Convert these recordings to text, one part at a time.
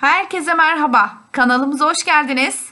Herkese merhaba. Kanalımıza hoş geldiniz.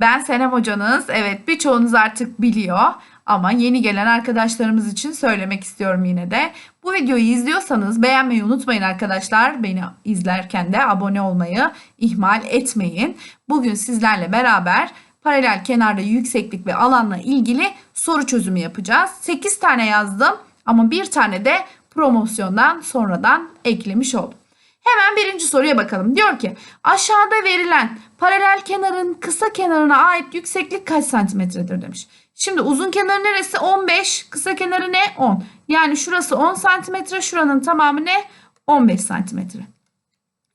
Ben Senem hocanız. Evet birçoğunuz artık biliyor ama yeni gelen arkadaşlarımız için söylemek istiyorum yine de. Bu videoyu izliyorsanız beğenmeyi unutmayın arkadaşlar. Beni izlerken de abone olmayı ihmal etmeyin. Bugün sizlerle beraber paralel kenarda yükseklik ve alanla ilgili soru çözümü yapacağız. 8 tane yazdım ama bir tane de promosyondan sonradan eklemiş oldum. Hemen birinci soruya bakalım. Diyor ki aşağıda verilen paralel kenarın kısa kenarına ait yükseklik kaç santimetredir demiş. Şimdi uzun kenarı neresi? 15. Kısa kenarı ne? 10. Yani şurası 10 santimetre. Şuranın tamamı ne? 15 santimetre.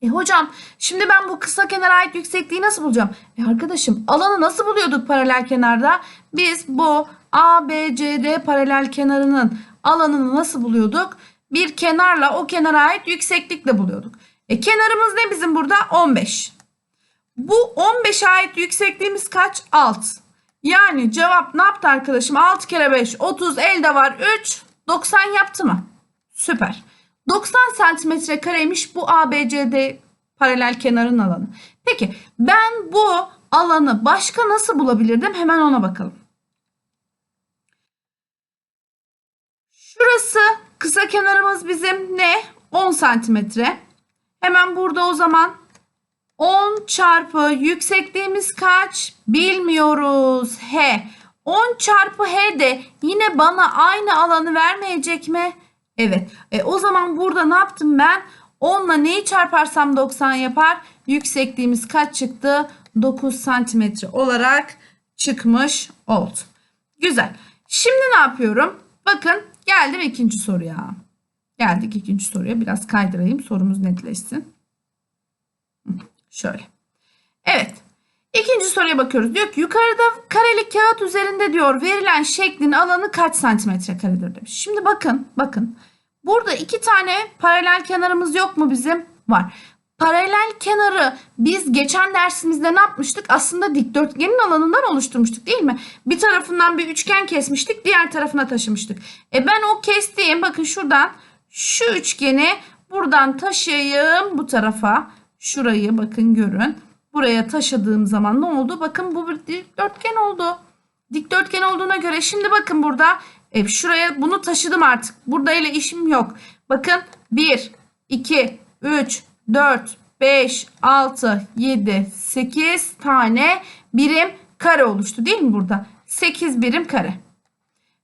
E hocam şimdi ben bu kısa kenara ait yüksekliği nasıl bulacağım? E arkadaşım alanı nasıl buluyorduk paralel kenarda? Biz bu ABCD paralel kenarının alanını nasıl buluyorduk? Bir kenarla o kenara ait yükseklikle buluyorduk. E kenarımız ne bizim burada? 15. Bu 15'e ait yüksekliğimiz kaç? 6. Yani cevap ne yaptı arkadaşım? 6 kere 5 30 elde var 3 90 yaptı mı? Süper. 90 santimetre kareymiş bu ABCD paralel kenarın alanı. Peki ben bu alanı başka nasıl bulabilirdim? Hemen ona bakalım. Şurası kısa kenarımız bizim ne? 10 santimetre. Hemen burada o zaman 10 çarpı yüksekliğimiz kaç? Bilmiyoruz. H. 10 çarpı H de yine bana aynı alanı vermeyecek mi? Evet. E, o zaman burada ne yaptım ben? 10 ile neyi çarparsam 90 yapar. Yüksekliğimiz kaç çıktı? 9 santimetre olarak çıkmış oldu. Güzel. Şimdi ne yapıyorum? Bakın geldim ikinci soruya. Geldik ikinci soruya. Biraz kaydırayım sorumuz netleşsin. Şöyle. Evet. İkinci soruya bakıyoruz. Diyor ki yukarıda kareli kağıt üzerinde diyor verilen şeklin alanı kaç santimetre karedir demiş. Şimdi bakın bakın. Burada iki tane paralel kenarımız yok mu bizim? Var. Paralel kenarı biz geçen dersimizde ne yapmıştık? Aslında dikdörtgenin alanından oluşturmuştuk değil mi? Bir tarafından bir üçgen kesmiştik, diğer tarafına taşımıştık. E ben o kestiğim bakın şuradan şu üçgeni buradan taşıyayım bu tarafa. Şurayı bakın görün. Buraya taşıdığım zaman ne oldu? Bakın bu bir dikdörtgen oldu. Dikdörtgen olduğuna göre şimdi bakın burada e, şuraya bunu taşıdım artık. Burada ile işim yok. Bakın 1, 2, 3, 4, 5, 6, 7, 8 tane birim kare oluştu değil mi burada? 8 birim kare.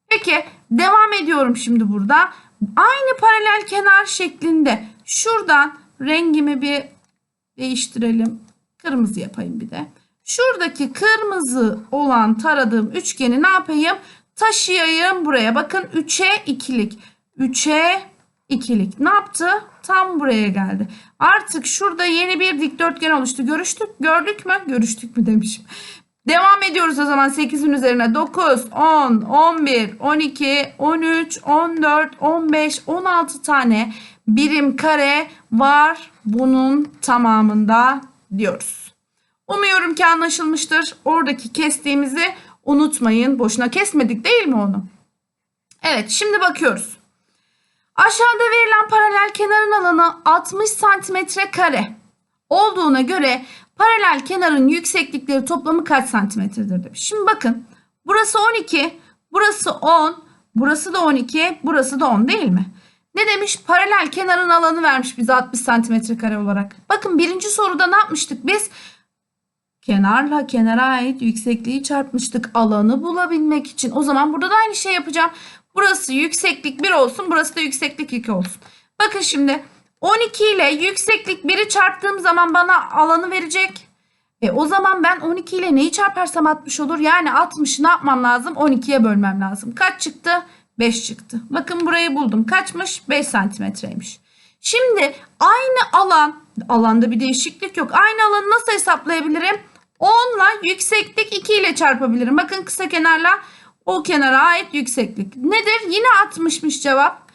Peki devam ediyorum şimdi burada. Aynı paralel kenar şeklinde şuradan rengimi bir değiştirelim. Kırmızı yapayım bir de. Şuradaki kırmızı olan taradığım üçgeni ne yapayım? Taşıyayım buraya. Bakın 3'e ikilik. 3'e ikilik. Ne yaptı? Tam buraya geldi. Artık şurada yeni bir dikdörtgen oluştu. Görüştük, gördük mü? Görüştük mü demişim. Devam ediyoruz o zaman 8'in üzerine 9, 10, 11, 12, 13, 14, 15, 16 tane birim kare var bunun tamamında diyoruz. Umuyorum ki anlaşılmıştır. Oradaki kestiğimizi unutmayın. Boşuna kesmedik değil mi onu? Evet şimdi bakıyoruz. Aşağıda verilen paralel kenarın alanı 60 santimetre kare olduğuna göre paralel kenarın yükseklikleri toplamı kaç santimetredir demiş. Şimdi bakın burası 12, burası 10, burası da 12, burası da 10 değil mi? Ne demiş? Paralel kenarın alanı vermiş bize 60 santimetre kare olarak. Bakın birinci soruda ne yapmıştık biz? Kenarla kenara ait yüksekliği çarpmıştık alanı bulabilmek için. O zaman burada da aynı şey yapacağım. Burası yükseklik 1 olsun, burası da yükseklik 2 olsun. Bakın şimdi 12 ile yükseklik 1'i çarptığım zaman bana alanı verecek. E o zaman ben 12 ile neyi çarparsam 60 olur. Yani 60'ı ne yapmam lazım? 12'ye bölmem lazım. Kaç çıktı? 5 çıktı. Bakın burayı buldum. Kaçmış? 5 santimetreymiş. Şimdi aynı alan, alanda bir değişiklik yok. Aynı alanı nasıl hesaplayabilirim? 10 ile yükseklik 2 ile çarpabilirim. Bakın kısa kenarla o kenara ait yükseklik. Nedir? Yine 60'mış cevap.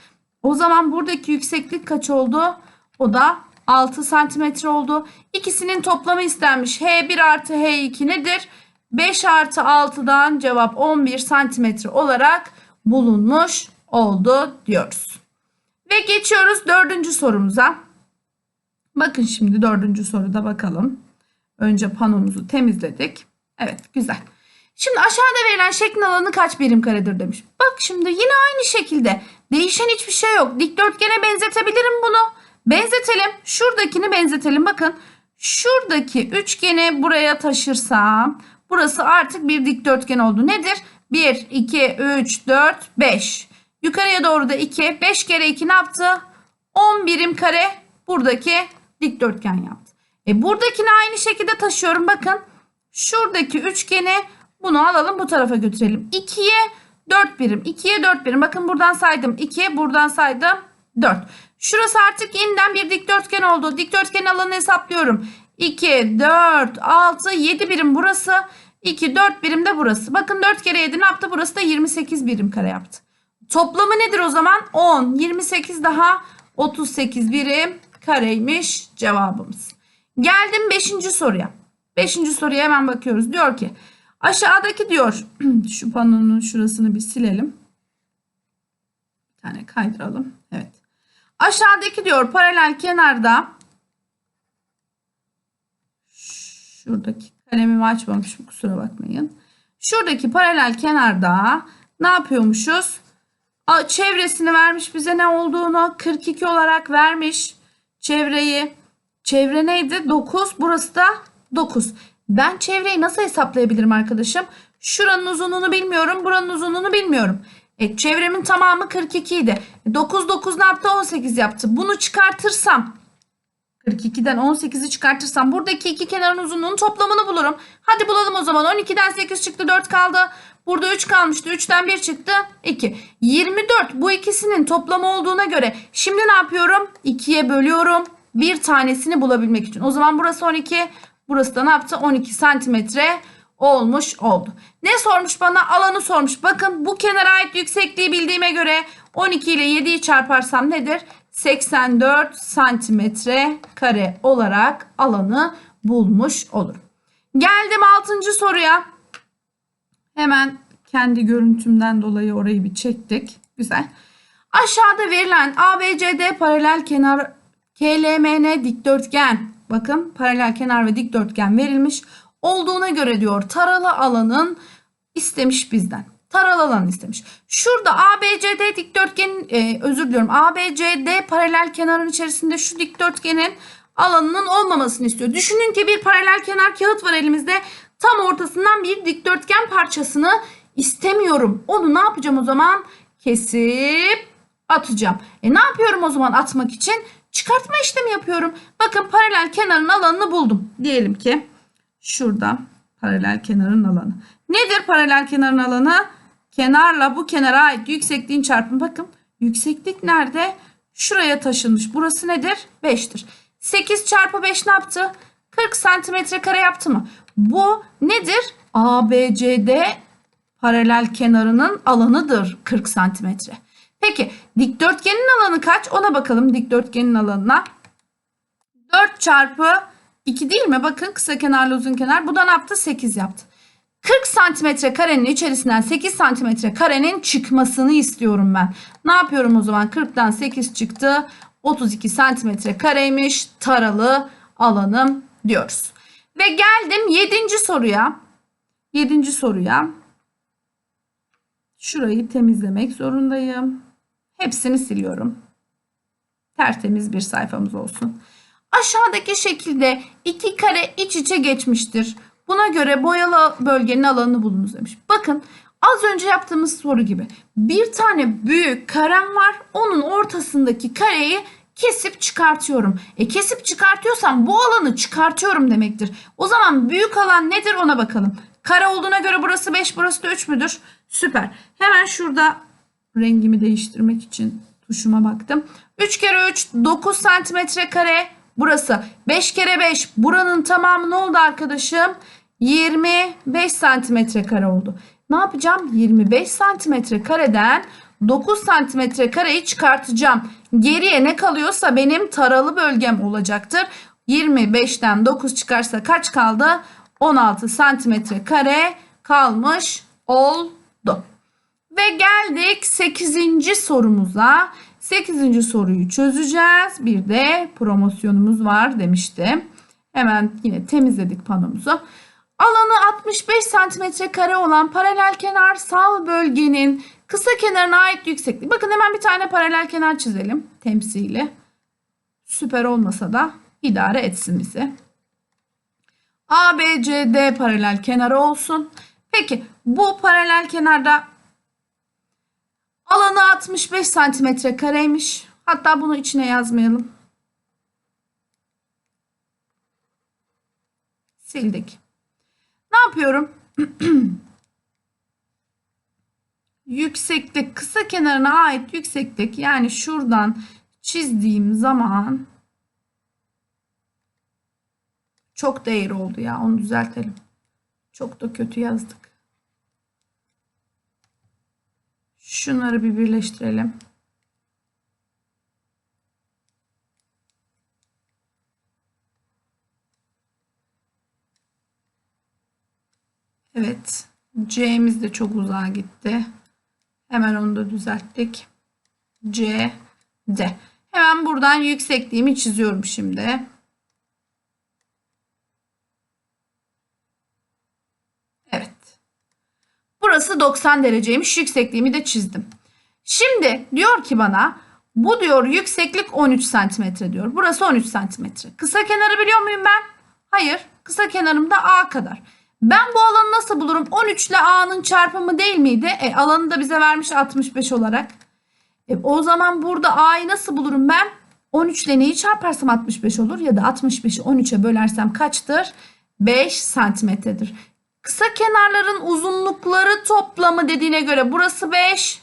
O zaman buradaki yükseklik kaç oldu? O da 6 santimetre oldu. İkisinin toplamı istenmiş. H1 artı H2 nedir? 5 artı 6'dan cevap 11 santimetre olarak bulunmuş oldu diyoruz. Ve geçiyoruz dördüncü sorumuza. Bakın şimdi dördüncü soruda bakalım. Önce panomuzu temizledik. Evet güzel. Şimdi aşağıda verilen şeklin alanı kaç birim karedir demiş. Bak şimdi yine aynı şekilde değişen hiçbir şey yok. Dikdörtgene benzetebilirim bunu. Benzetelim. Şuradakini benzetelim. Bakın şuradaki üçgeni buraya taşırsam burası artık bir dikdörtgen oldu. Nedir? 1, 2, 3, 4, 5. Yukarıya doğru da 2. 5 kere 2 ne yaptı? 10 birim kare buradaki dikdörtgen yaptı. E buradakini aynı şekilde taşıyorum. Bakın şuradaki üçgeni bunu alalım bu tarafa götürelim. 2'ye 4 birim. 2'ye 4 birim. Bakın buradan saydım. 2'ye buradan saydım. 4. Şurası artık yeniden bir dikdörtgen oldu. Dikdörtgenin alanını hesaplıyorum. 2, 4, 6, 7 birim burası. 2, 4 birim de burası. Bakın 4 kere 7 ne yaptı? Burası da 28 birim kare yaptı. Toplamı nedir o zaman? 10, 28 daha 38 birim kareymiş cevabımız. Geldim 5. soruya. 5. soruya hemen bakıyoruz. Diyor ki aşağıdaki diyor şu panonun şurasını bir silelim. Bir tane kaydıralım. Evet. Aşağıdaki diyor paralel kenarda şuradaki kalemimi açmamışım kusura bakmayın. Şuradaki paralel kenarda ne yapıyormuşuz? Çevresini vermiş bize ne olduğunu 42 olarak vermiş. Çevreyi. Çevre neydi? 9. Burası da 9. Ben çevreyi nasıl hesaplayabilirim arkadaşım? Şuranın uzunluğunu bilmiyorum. Buranın uzunluğunu bilmiyorum. E, çevremin tamamı 42 idi. 9 9 ne yaptı? 18 yaptı. Bunu çıkartırsam 42'den 18'i çıkartırsam buradaki iki kenarın uzunluğunun toplamını bulurum. Hadi bulalım o zaman. 12'den 8 çıktı 4 kaldı. Burada 3 kalmıştı. 3'ten 1 çıktı 2. 24 bu ikisinin toplamı olduğuna göre şimdi ne yapıyorum? 2'ye bölüyorum. Bir tanesini bulabilmek için. O zaman burası 12. Burası da ne yaptı? 12 santimetre olmuş oldu. Ne sormuş bana? Alanı sormuş. Bakın bu kenara ait yüksekliği bildiğime göre 12 ile 7'yi çarparsam nedir? 84 santimetre kare olarak alanı bulmuş olurum. Geldim 6. soruya. Hemen kendi görüntümden dolayı orayı bir çektik. Güzel. Aşağıda verilen ABCD paralel kenar KLMN dikdörtgen. Bakın paralel kenar ve dikdörtgen verilmiş. Olduğuna göre diyor taralı alanın istemiş bizden. Taralı alan istemiş. Şurada ABCD dikdörtgenin e, özür diliyorum. ABCD paralel kenarın içerisinde şu dikdörtgenin alanının olmamasını istiyor. Düşünün ki bir paralel kenar kağıt var elimizde. Tam ortasından bir dikdörtgen parçasını istemiyorum. Onu ne yapacağım o zaman? Kesip atacağım. E ne yapıyorum o zaman atmak için? Çıkartma işlemi yapıyorum. Bakın paralel kenarın alanını buldum. Diyelim ki şurada paralel kenarın alanı. Nedir paralel kenarın alanı? Kenarla bu kenara ait yüksekliğin çarpımı. Bakın yükseklik nerede? Şuraya taşınmış. Burası nedir? 5'tir. 8 çarpı 5 ne yaptı? 40 santimetre kare yaptı mı? Bu nedir? ABCD paralel kenarının alanıdır 40 santimetre. Peki dikdörtgenin alanı kaç? Ona bakalım dikdörtgenin alanına. 4 çarpı 2 değil mi? Bakın kısa kenarlı uzun kenar. Bu da ne yaptı? 8 yaptı. 40 santimetre karenin içerisinden 8 santimetre karenin çıkmasını istiyorum ben. Ne yapıyorum o zaman? 40'tan 8 çıktı. 32 santimetre kareymiş taralı alanım diyoruz. Ve geldim 7. soruya. 7. soruya. Şurayı temizlemek zorundayım. Hepsini siliyorum. Tertemiz bir sayfamız olsun. Aşağıdaki şekilde iki kare iç içe geçmiştir. Buna göre boyalı bölgenin alanını bulunuz demiş. Bakın az önce yaptığımız soru gibi bir tane büyük karem var. Onun ortasındaki kareyi kesip çıkartıyorum. E kesip çıkartıyorsam bu alanı çıkartıyorum demektir. O zaman büyük alan nedir ona bakalım. Kare olduğuna göre burası 5 burası da 3 müdür? Süper. Hemen şurada rengimi değiştirmek için tuşuma baktım. 3 kere 3 9 santimetre kare burası. 5 kere 5 buranın tamamı ne oldu arkadaşım? 25 santimetre kare oldu. Ne yapacağım? 25 santimetre kareden 9 santimetre kareyi çıkartacağım. Geriye ne kalıyorsa benim taralı bölgem olacaktır. 25'ten 9 çıkarsa kaç kaldı? 16 santimetre kare kalmış oldu. Ve geldik 8. sorumuza. 8. soruyu çözeceğiz. Bir de promosyonumuz var demiştim. Hemen yine temizledik panomuzu. Alanı 65 santimetre kare olan paralel kenarsal bölgenin kısa kenarına ait yüksekliği. Bakın hemen bir tane paralel kenar çizelim temsili. Süper olmasa da idare etsin bizi. ABCD paralel kenarı olsun. Peki bu paralel kenarda alanı 65 santimetre kareymiş. Hatta bunu içine yazmayalım. Sildik. Ne yapıyorum? yükseklik kısa kenarına ait yükseklik yani şuradan çizdiğim zaman çok değer oldu ya onu düzeltelim. Çok da kötü yazdık. Şunları bir birleştirelim. Evet. C'miz de çok uzağa gitti. Hemen onu da düzelttik. C, D. Hemen buradan yüksekliğimi çiziyorum şimdi. Evet. Burası 90 dereceymiş. Yüksekliğimi de çizdim. Şimdi diyor ki bana bu diyor yükseklik 13 santimetre diyor. Burası 13 santimetre. Kısa kenarı biliyor muyum ben? Hayır. Kısa kenarım da A kadar. Ben bu alanı nasıl bulurum? 13 ile A'nın çarpımı değil miydi? E, alanı da bize vermiş 65 olarak. E, o zaman burada A'yı nasıl bulurum ben? 13 ile neyi çarparsam 65 olur ya da 65'i 13'e bölersem kaçtır? 5 santimetredir. Kısa kenarların uzunlukları toplamı dediğine göre burası 5.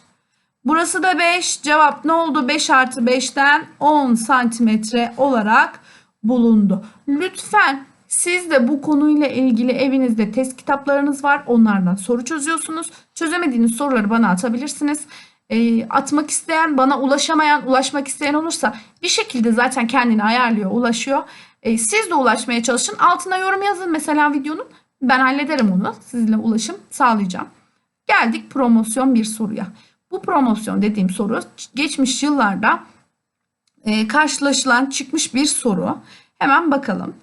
Burası da 5. Cevap ne oldu? 5 artı 5'ten 10 santimetre olarak bulundu. Lütfen siz de bu konuyla ilgili evinizde test kitaplarınız var. Onlardan soru çözüyorsunuz. Çözemediğiniz soruları bana atabilirsiniz. E, atmak isteyen, bana ulaşamayan, ulaşmak isteyen olursa bir şekilde zaten kendini ayarlıyor, ulaşıyor. E, siz de ulaşmaya çalışın. Altına yorum yazın mesela videonun. Ben hallederim onu. Sizinle ulaşım sağlayacağım. Geldik promosyon bir soruya. Bu promosyon dediğim soru geçmiş yıllarda e, karşılaşılan çıkmış bir soru. Hemen bakalım.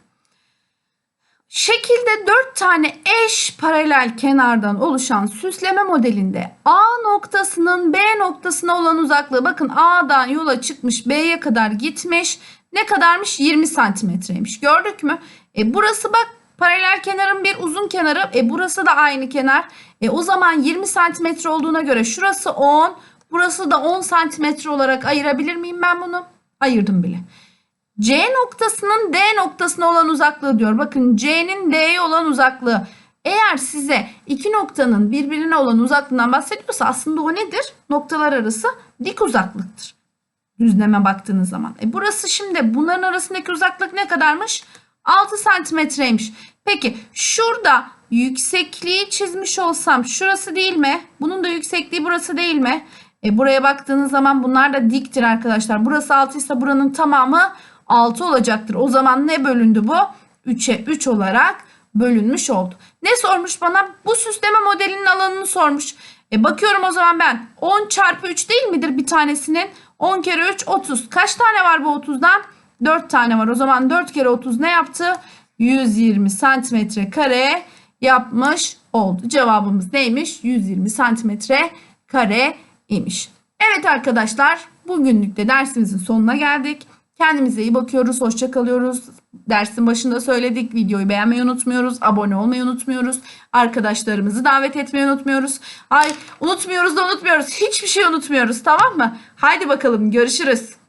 Şekilde 4 tane eş paralel kenardan oluşan süsleme modelinde A noktasının B noktasına olan uzaklığı bakın A'dan yola çıkmış B'ye kadar gitmiş. Ne kadarmış? 20 santimetreymiş. Gördük mü? E burası bak paralel kenarın bir uzun kenarı. E burası da aynı kenar. E o zaman 20 santimetre olduğuna göre şurası 10. Burası da 10 santimetre olarak ayırabilir miyim ben bunu? Ayırdım bile. C noktasının D noktasına olan uzaklığı diyor. Bakın C'nin D'ye olan uzaklığı. Eğer size iki noktanın birbirine olan uzaklığından bahsediyorsa aslında o nedir? Noktalar arası dik uzaklıktır. Düzleme baktığınız zaman. E burası şimdi bunların arasındaki uzaklık ne kadarmış? 6 santimetreymiş. Peki şurada yüksekliği çizmiş olsam şurası değil mi? Bunun da yüksekliği burası değil mi? E buraya baktığınız zaman bunlar da diktir arkadaşlar. Burası 6 ise buranın tamamı 6 olacaktır. O zaman ne bölündü bu? 3'e 3 olarak bölünmüş oldu. Ne sormuş bana? Bu süsleme modelinin alanını sormuş. E bakıyorum o zaman ben 10 çarpı 3 değil midir bir tanesinin? 10 kere 3 30. Kaç tane var bu 30'dan? 4 tane var. O zaman 4 kere 30 ne yaptı? 120 santimetre kare yapmış oldu. Cevabımız neymiş? 120 santimetre kare imiş. Evet arkadaşlar bugünlük de dersimizin sonuna geldik. Kendimize iyi bakıyoruz. Hoşça kalıyoruz. Dersin başında söyledik. Videoyu beğenmeyi unutmuyoruz. Abone olmayı unutmuyoruz. Arkadaşlarımızı davet etmeyi unutmuyoruz. Ay unutmuyoruz da unutmuyoruz. Hiçbir şey unutmuyoruz tamam mı? Haydi bakalım görüşürüz.